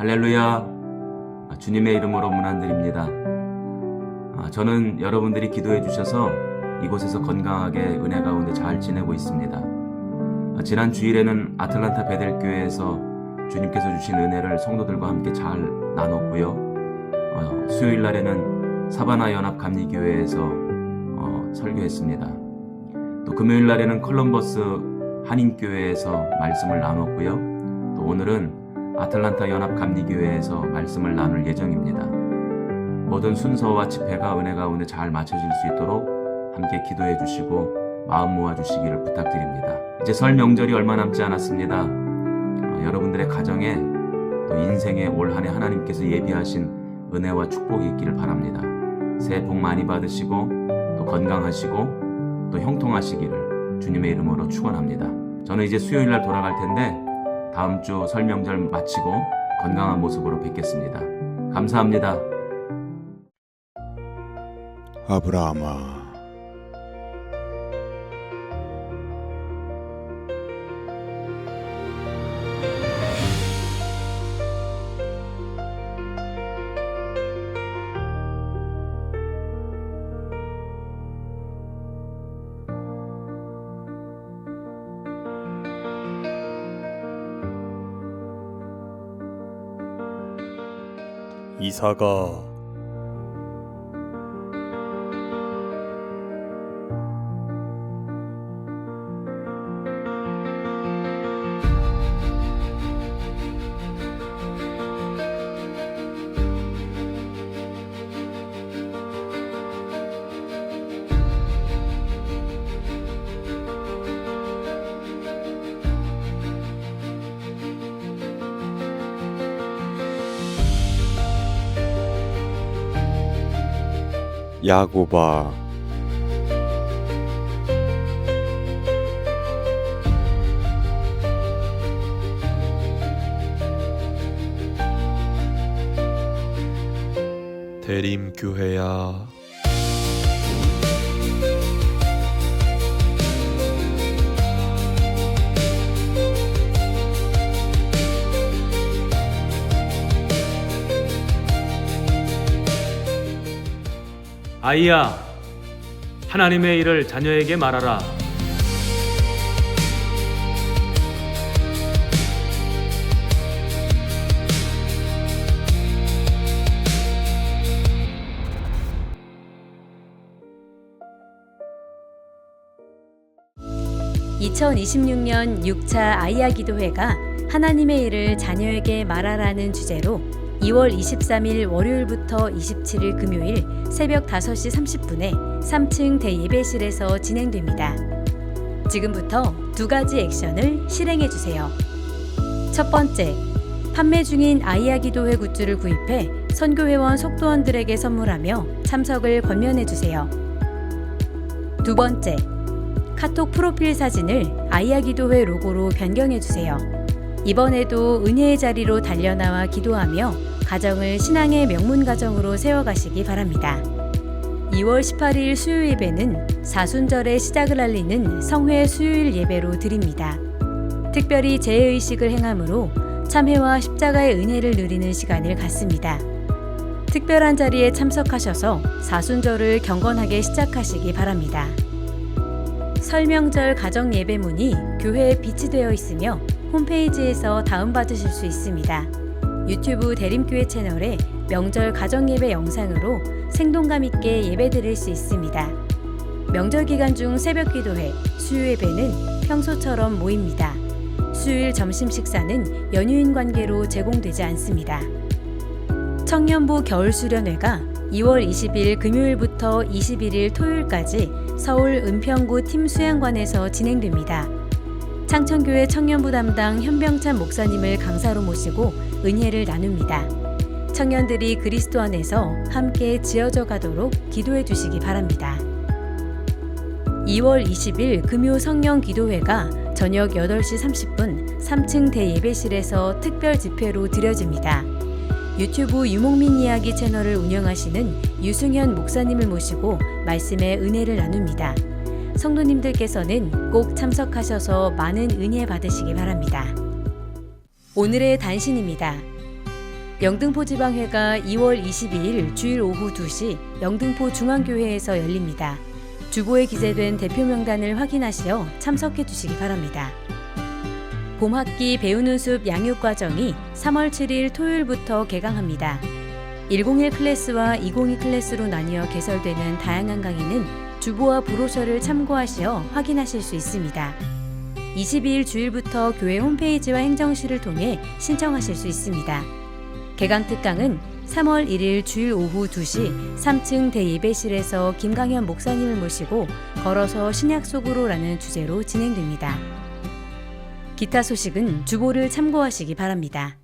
할렐루야. 아, 주님의 이름으로 문안드립니다. 아, 저는 여러분들이 기도해 주셔서 이곳에서 건강하게 은혜 가운데 잘 지내고 있습니다. 아, 지난 주일에는 아틀란타 베델교회에서 주님께서 주신 은혜를 성도들과 함께 잘 나눴고요. 어, 수요일 날에는 사바나 연합 감리교회에서 어, 설교했습니다. 또 금요일 날에는 컬럼버스 한인교회에서 말씀을 나눴고요. 또 오늘은 아틀란타 연합 감리교회에서 말씀을 나눌 예정입니다. 모든 순서와 집회가 은혜 가운데 잘 맞춰질 수 있도록 함께 기도해 주시고 마음 모아 주시기를 부탁드립니다. 이제 설 명절이 얼마 남지 않았습니다. 어, 여러분들의 가정에 또 인생에 올 한해 하나님께서 예비하신 은혜와 축복이 있기를 바랍니다. 새해 복 많이 받으시고 또 건강하시고 또 형통하시기를 주님의 이름으로 축원합니다. 저는 이제 수요일 날 돌아갈 텐데 다음 주 설명절 마치고 건강한 모습으로 뵙겠습니다. 감사합니다. 아브라함아 이사가 야고바. 대림 교회야 아이야, 하나님의 일을 자녀에게 말하라. (2026년 6차 아이야 기도회가 하나님의 일을 자녀에게 말하라는 주제로 2월 23일 월요일부터 27일 금요일 새벽 5시 30분에 3층 대예배실에서 진행됩니다. 지금부터 두 가지 액션을 실행해 주세요. 첫 번째, 판매 중인 아이야 기도회 굿즈를 구입해 선교회원 속도원들에게 선물하며 참석을 권면해 주세요. 두 번째, 카톡 프로필 사진을 아이야 기도회 로고로 변경해 주세요. 이번에도 은혜의 자리로 달려나와 기도하며 가정을 신앙의 명문 가정으로 세워가시기 바랍니다. 2월 18일 수요 예배는 사순절의 시작을 알리는 성회 수요일 예배로 드립니다. 특별히 재의식을 행함으로 참회와 십자가의 은혜를 누리는 시간을 갖습니다. 특별한 자리에 참석하셔서 사순절을 경건하게 시작하시기 바랍니다. 설명절 가정 예배문이 교회에 비치되어 있으며 홈페이지에서 다운받으실 수 있습니다. 유튜브 대림교회 채널에 명절 가정예배 영상으로 생동감 있게 예배 드릴 수 있습니다. 명절 기간 중 새벽 기도회, 수요 예배는 평소처럼 모입니다. 수요일 점심 식사는 연휴인 관계로 제공되지 않습니다. 청년부 겨울 수련회가 2월 20일 금요일부터 21일 토요일까지 서울 은평구 팀 수양관에서 진행됩니다. 창천교회 청년부 담당 현병찬 목사님을 강사로 모시고 은혜를 나눕니다. 청년들이 그리스도 안에서 함께 지어져 가도록 기도해 주시기 바랍니다. 2월 20일 금요 성령 기도회가 저녁 8시 30분 3층 대예배실에서 특별 집회로 드려집니다. 유튜브 유목민 이야기 채널을 운영하시는 유승현 목사님을 모시고 말씀의 은혜를 나눕니다. 성도님들께서는 꼭 참석하셔서 많은 은혜 받으시기 바랍니다. 오늘의 단신입니다. 영등포 지방회가 2월 22일 주일 오후 2시 영등포 중앙교회에서 열립니다. 주보에 기재된 대표 명단을 확인하시어 참석해 주시기 바랍니다. 봄학기 배우는 숲 양육 과정이 3월 7일 토요일부터 개강합니다. 101 클래스와 202 클래스로 나뉘어 개설되는 다양한 강의는 주보와 브로셔를 참고하시어 확인하실 수 있습니다. 22일 주일부터 교회 홈페이지와 행정실을 통해 신청하실 수 있습니다. 개강 특강은 3월 1일 주일 오후 2시 3층 대예배실에서 김강현 목사님을 모시고 걸어서 신약 속으로라는 주제로 진행됩니다. 기타 소식은 주보를 참고하시기 바랍니다.